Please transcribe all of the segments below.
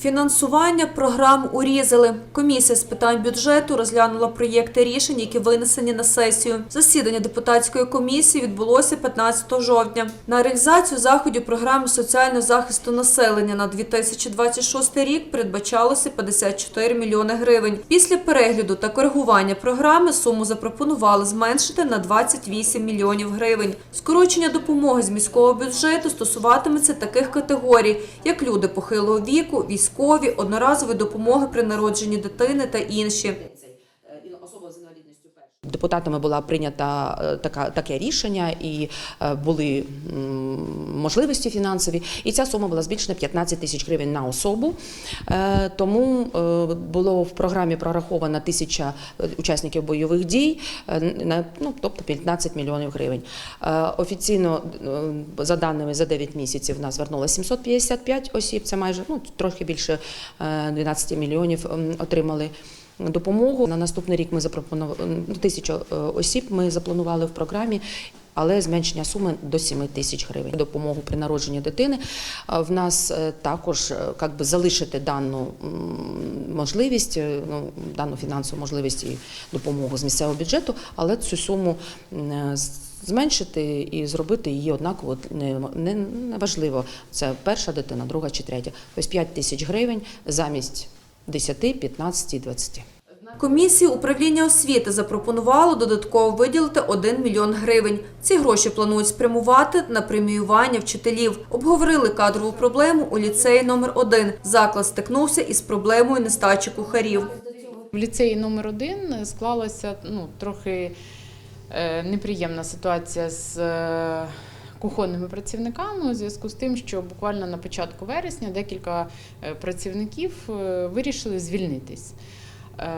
Фінансування програм урізали. Комісія з питань бюджету розглянула проєкти рішень, які винесені на сесію. Засідання депутатської комісії відбулося 15 жовтня. На реалізацію заходів програми соціального захисту населення на 2026 рік передбачалося 54 мільйони гривень. Після перегляду та коригування програми суму запропонували зменшити на 28 мільйонів гривень. Скорочення допомоги з міського бюджету стосуватиметься таких категорій, як люди похилого віку, військові, одноразові допомоги при народженні дитини та інші. Депутатами була прийнята е, така таке рішення, і е, були можливості фінансові. І ця сума була збільшена 15 тисяч гривень на особу. Е, Тому було в програмі прораховано тисяча учасників бойових дій, ну тобто 15 мільйонів гривень. Офіційно за даними за 9 місяців в нас звернулося 755 осіб. Це майже ну трохи більше е, 12 мільйонів м, допомогу. На наступний рік ми запропонували ну, тисячу е, осіб. Ми запланували в програмі. Але зменшення суми до 7 тисяч гривень. Допомогу при народженні дитини в нас е, також е, як би залишити дану можливість, е, ну дану фінансову можливість і допомогу з місцевого бюджету, але цю суму е, зменшити і зробити її однаково не, важливо. Це перша дитина, друга чи третя. Ось 5 тисяч гривень замість 10, 15 і 20. Комісії управління освіти запропонувало додатково виділити 1 мільйон гривень. Ці гроші планують спрямувати на преміювання вчителів. Обговорили кадрову проблему у ліцеї номер 1 Заклад стикнувся із проблемою нестачі кухарів. В ліцеї номер один склалася ну, трохи е, неприємна ситуація з е, кухонними працівниками у зв'язку з тим, що буквально на початку вересня декілька е, працівників е, вирішили звільнитись. Е,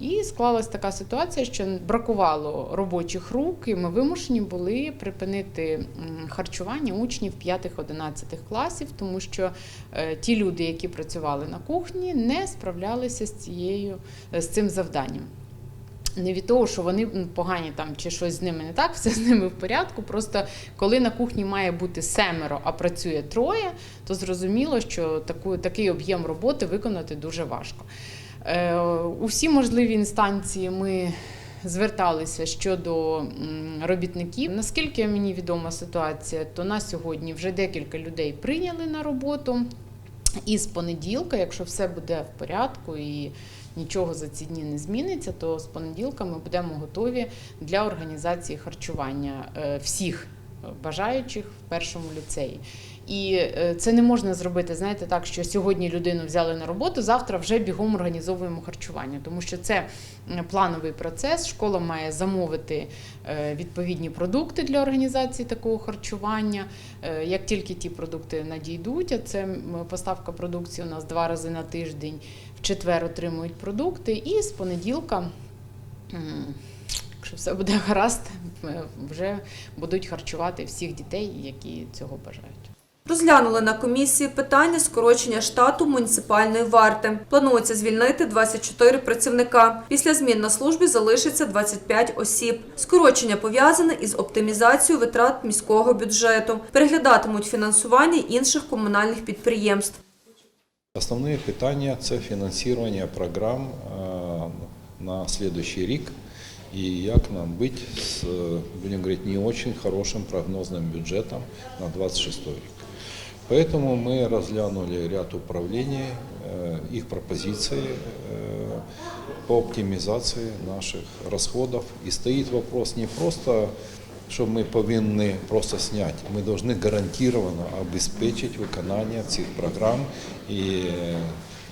І склалася така ситуація, що бракувало робочих рук, і ми вимушені були припинити харчування учнів 5-11 класів, тому що ті люди, які працювали на кухні, не справлялися з цією з цим завданням. Не від того, що вони погані там чи щось з ними не так, все з ними в порядку. Просто коли на кухні має бути семеро, а працює троє, то зрозуміло, що таку, такий об'єм роботи виконати дуже важко. Е, у всі можливі інстанції ми зверталися щодо робітників. Наскільки мені відома ситуація, то на сьогодні вже декілька людей прийняли на роботу. І з понеділка, якщо все буде в порядку і нічого за ці дні не зміниться, то з понеділка ми будемо готові для організації харчування е, всіх бажаючих в першому ліцеї. І е, це не можна зробити, знаєте, так, що сьогодні людину взяли на роботу, завтра вже бігом організовуємо харчування, тому що це плановий процес. Школа має замовити е, відповідні продукти для організації такого харчування. Е, Як тільки ті продукти надійдуть, а це поставка продукції у нас два рази на тиждень, в четвер отримують продукти, і з понеділка. Якщо все буде гаразд, вже будуть харчувати всіх дітей, які цього бажають. Розглянули на комісії питання скорочення штату муніципальної варти. Планується звільнити 24 працівника. Після змін на службі залишиться 25 осіб. Скорочення пов'язане із оптимізацією витрат міського бюджету. Переглядатимуть фінансування інших комунальних підприємств. Основні питання це фінансування програм на следующий рік і як нам бути з, будемо говорити, не очень хорошим прогнозним бюджетом на 26 рік. Поэтому мы разглянули ряд управлений, э, их пропозиции э, по оптимизации наших расходов. И стоит вопрос не просто, что мы повинны просто снять, мы должны гарантированно обеспечить виконання цих програм і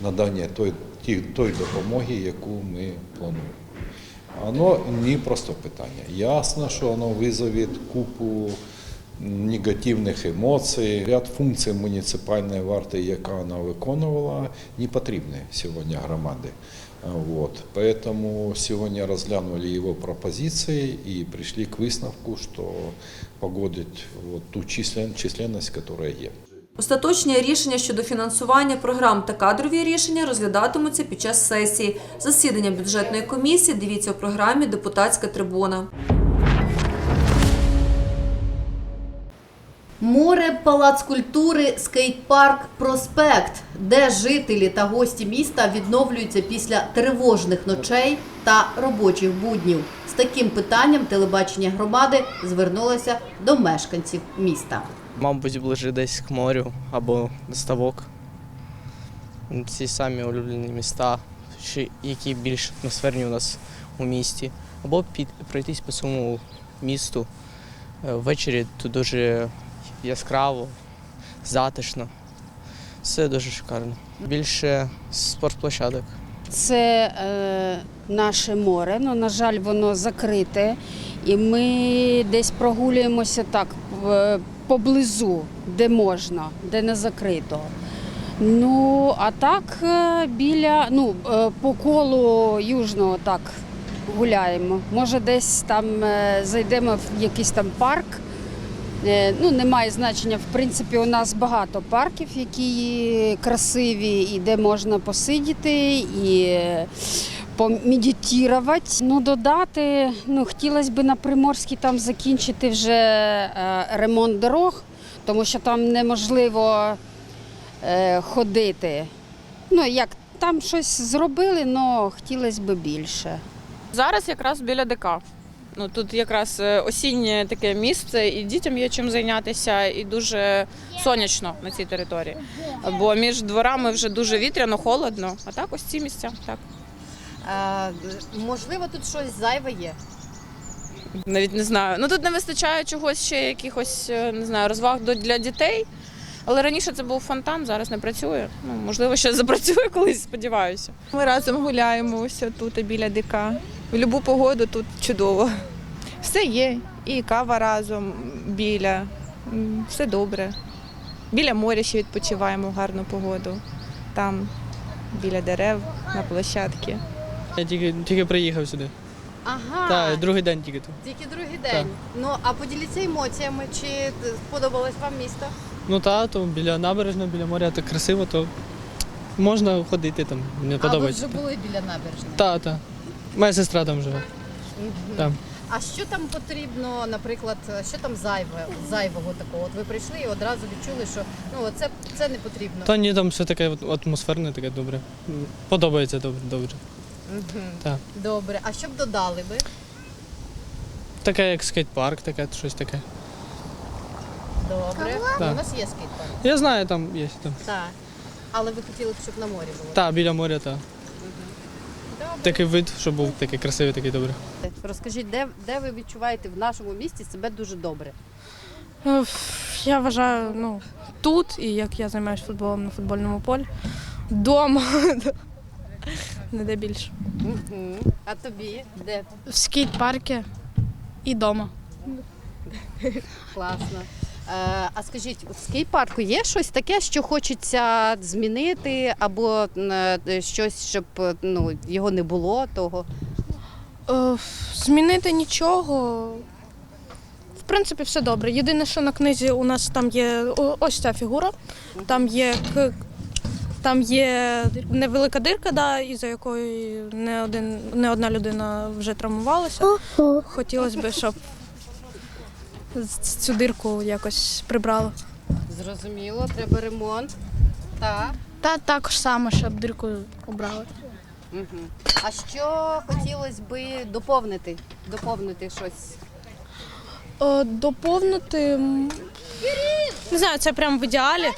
надання той, ті- той допомоги, яку ми плануємо. Оно не просто питання. Ясно, що воно визове купу негативних емоцій. Ряд функцій муніципальної варти, яка вона виконувала, не потрібні сьогодні громаді. Вот. Поэтому сегодня разглянули его пропозиции и пришли к высновку, что погодить вот ту числен, численность, которая есть. Остаточні рішення щодо фінансування програм та кадрові рішення розглядатимуться під час сесії. Засідання бюджетної комісії дивіться у програмі Депутатська трибуна. Море, палац культури, скейт-парк, проспект, де жителі та гості міста відновлюються після тривожних ночей та робочих буднів. З таким питанням телебачення громади звернулося до мешканців міста. Мабуть, ближе десь к морю або до ставок. Ці самі улюблені міста, які більш атмосферні у нас у місті. Або пройтись по цьому місту Е, ввечері тут дуже яскраво, затишно. Все дуже шикарно. Більше спортплощадок. Це е, наше море, ну, на жаль, воно закрите. І ми десь прогулюємося так поблизу, де можна, де не закрито. Ну, а так е, біля, ну, е, по колу южного так гуляємо. Може, десь там е, зайдемо в якийсь там парк. Е, Ну, немає значення. В принципі, у нас багато парків, які красиві, і де можна посидіти і е, помедитувати. Ну, додати, ну, хотілося б на Приморській там закінчити вже е, ремонт дорог, тому що там неможливо ходити. Ну, як там щось зробили, але хотілося б більше. Зараз якраз біля ДК. Ну тут якраз е, осіннє таке місце, і дітям є чим зайнятися, і дуже сонячно на цій території. Бо між дворами вже дуже вітряно, холодно. А так ось ці місця. Так можливо, тут щось зайве є. навіть не знаю. Ну тут не вистачає чогось ще якихось е, не знаю розваг для дітей. Але раніше це був фонтан, зараз не працює. Ну можливо, ще запрацює колись, сподіваюся. Ми разом гуляємо ось тут біля ДК. В будь-яку погоду тут чудово. Все є. І кава разом біля. Все добре. Біля моря ще відпочиваємо в гарну погоду. Там, біля дерев, на площадці. Я тільки, тільки приїхав сюди. Ага, Так, другий день тільки тут. тільки другий день. Ну а поділіться емоціями, чи сподобалось вам місто? Ну та, то біля набережної, біля моря так красиво, то можна ходити там. Мені А ви подобається. вже були біля набережної? Та, та. Моя сестра там живе. Мгм. Так. А що там потрібно, наприклад, що там зайве, зайвого такого? От ви прийшли і одразу відчули, що ну це, це не потрібно. Та ні, там все таке от атмосферне, таке добре. М, Подобається добре. добре. Мгм. Так. Добре. А що б додали ви? Таке як скейт-парк, таке щось таке. Добре. Так. у нас є скейт-парк. Я знаю, там є там. Так. Але ви хотіли б, щоб на морі було. Та, біля моря, та. Добре. Такий вид, щоб був такий красивий, такий добре. Розкажіть, де, де ви відчуваєте в нашому місті себе дуже добре? Е, Я вважаю, ну, тут, і як я займаюся футболом на футбольному полі, вдома. Не де більше. Угу. А тобі? Де? В скейт-парку і вдома. Класно. Е, а скажіть, в скейт-парку є щось таке, що хочеться змінити, або е, щось, щоб е, ну, його не було того? Змінити нічого. В принципі, все добре. Єдине, що на книзі у нас там є ось ця фігура. Там є к- там є невелика дирка, да, із-за якої не, один, не одна людина вже травмувалася. Хотілося б, щоб цю дирку якось прибрали. Зрозуміло, треба ремонт. Так. Та також саме, щоб дирку обрали. Угу. А що хотілося би доповнити? Доповнити щось? Е, Доповнити. м, Не знаю, це прямо в ідеалі.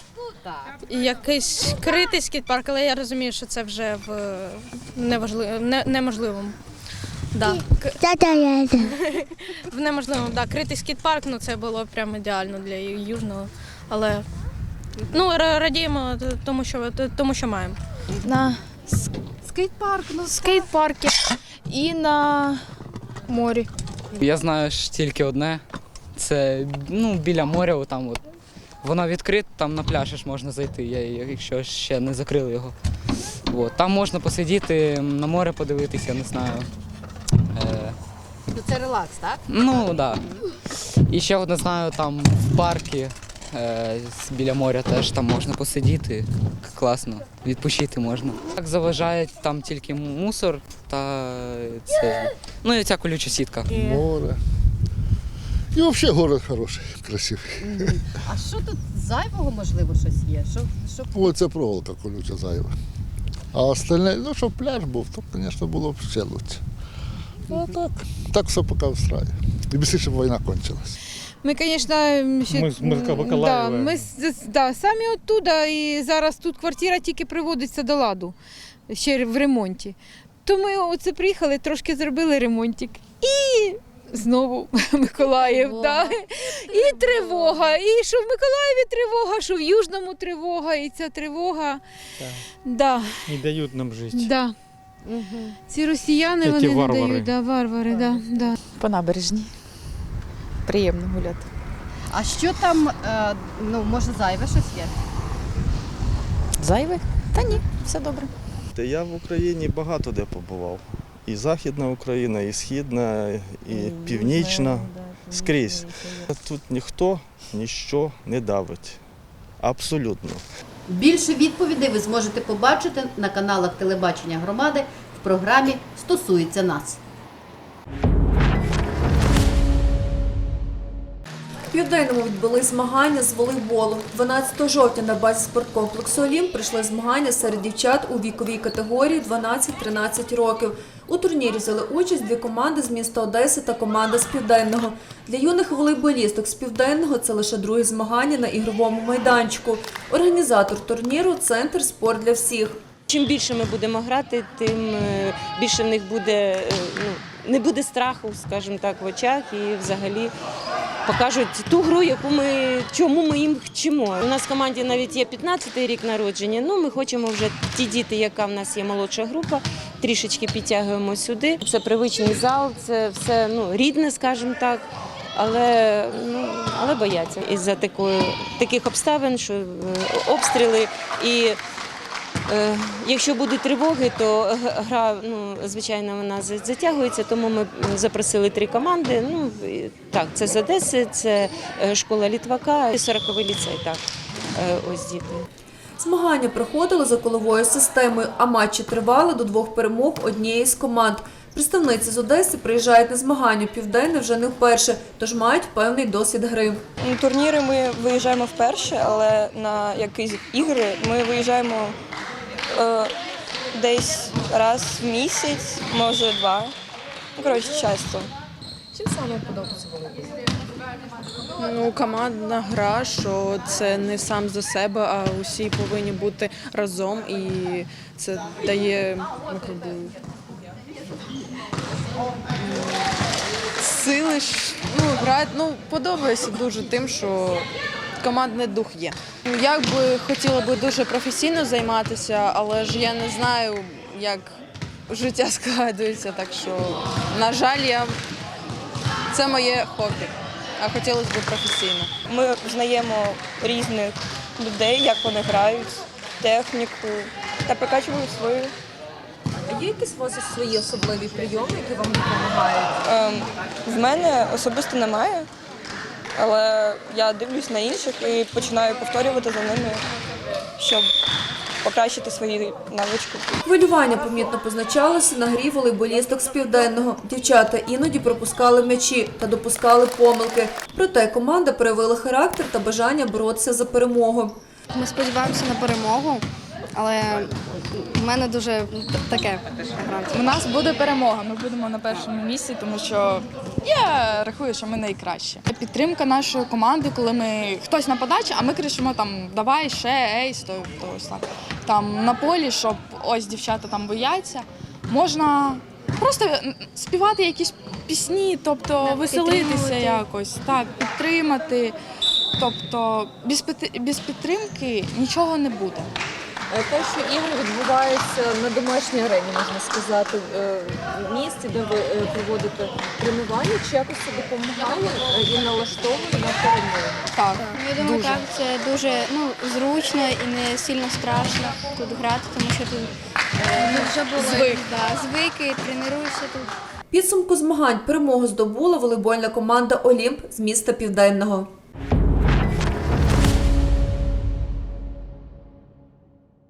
Так. І якийсь критий скейт-парк, але я розумію, що це вже в неважливо, не, неможливому. Да. Неможливому, да. Критий скейт-парк, ну це було прямо ідеально для южного. Але ну, радіємо тому, що тому, що маємо. На Скейт-парк, ну скейт-паркі і на морі. Я знаю ж тільки одне. Це ну, біля моря, там от. Воно відкрите, там на пляж ж можна зайти, я- якщо ще не закрили його. От. Там можна посидіти, на море подивитися, не знаю. Е, ну, це релакс, так? ну, так. Да. І ще одне знаю, там в парку е, біля моря теж там можна посидіти. Класно, відпочити можна. Так заважає там тільки мусор та це. Ну і ця колюча сітка. Море. І взагалі город хороший, красивий. А що тут зайвого, можливо, щось є? Що, що... Оце проволока колюча зайва. А остальне, ну щоб пляж був, то, звісно, було б ще краще. Ну а так, так все поки встрає. І більше, щоб війна кончилась. Ми, звісно, ще... Ми з да, ми з- з- да, самі оттуда, і зараз тут квартира тільки приводиться до ладу, ще в ремонті. То ми оце приїхали, трошки зробили ремонтик. І знову Миколаїв. Тривога. Да. І тривога. І що в Миколаєві тривога, що в Южному тривога, і ця тривога. Так. Да, Не дають нам жити. да. Ці росіяни Які вони не дають, да, варвари, да, да. По набережній. Приємно гуляти. А що там, е, ну, може, зайве щось є? Зайве? Та ні, все добре. Та я в Україні багато де побував. І Західна Україна, і Східна, і Північна. Скрізь. Тут ніхто ніщо не давить. Абсолютно. Більше відповідей ви зможете побачити на каналах телебачення громади в програмі Стосується нас. Південному відбули змагання з волейболу. 12 жовтня на базі спорткомплексу Олімп прийшли змагання серед дівчат у віковій категорії 12-13 років. У турнірі взяли участь дві команди з міста Одеси та команда з Південного. Для юних волейболісток з Південного це лише друге змагання на ігровому майданчику. Організатор турніру Центр спорт для всіх. Чим більше ми будемо грати, тим е, більше в них буде е, ну, не буде страху, скажімо так, в очах і взагалі покажуть ту гру, яку ми чому ми їм вчимо. У нас в команді навіть є 15-й рік народження. Ну ми хочемо вже ті діти, яка в нас є молодша група, трішечки підтягуємо сюди. Це привичний зал, це все ну рідне, скажімо так. Але ну але бояться із-за таких обставин, що е, обстріли і Е, Якщо будуть тривоги, то гра, ну, звичайно, вона затягується, тому ми запросили три команди. Ну, так, це з Одеси, це е, школа Літвака і 40-й ліцей. Так, Е, ось діти. Змагання проходили за коловою системою, а матчі тривали до двох перемог однієї з команд. Представниці з Одеси приїжджають на змагання південне вже не вперше, тож мають певний досвід гри. Турніри ми виїжджаємо вперше, але на якісь ігри ми виїжджаємо е, десь раз в місяць, може два. Ну, коротше, часто. Чим саме подобається волейбол? Ну, командна гра, що це не сам за себе, а усі повинні бути разом, і це дає ну, как би, сили. Ну, гра, ну, подобається дуже тим, що командний дух є. Як би хотіла би дуже професійно займатися, але ж я не знаю, як життя складується. Так що, на жаль, я... це моє хобі, а хотілося б професійно. Ми знаємо різних людей, як вони грають, техніку та прокачують свою. А Є якісь у вас свої особливі прийоми, які вам допомагають? Ем, в мене особисто немає, але я дивлюсь на інших і починаю повторювати за ними, щоб покращити свої навички. Хвилювання помітно позначалося на грі волейболісток з південного. Дівчата іноді пропускали м'ячі та допускали помилки. Проте команда проявила характер та бажання боротися за перемогу. Ми сподіваємося на перемогу, але в мене дуже таке. У нас буде перемога. Ми будемо на першому місці, тому що я рахую, що ми найкращі. Підтримка нашої команди, коли ми хтось на подачі, а ми кричимо там давай ще ей, стой, то ось так. Там на полі, щоб ось дівчата там бояться. Можна просто співати якісь пісні, тобто веселитися якось, так, підтримати. Тобто без підтримки нічого не буде. Те, що ігри відбуваються на домашній арені, можна сказати, е, в місті, де ви е, проводите тренування, чи якось це допомагає е, і налаштовує на перемогу? Так, Я думаю, дуже. так, це дуже ну, зручно і не сильно страшно тут грати, тому що тут е, вже були Звик. Да, звики, тренуюся тут. Підсумку змагань перемогу здобула волейбольна команда Олімп з міста Південного.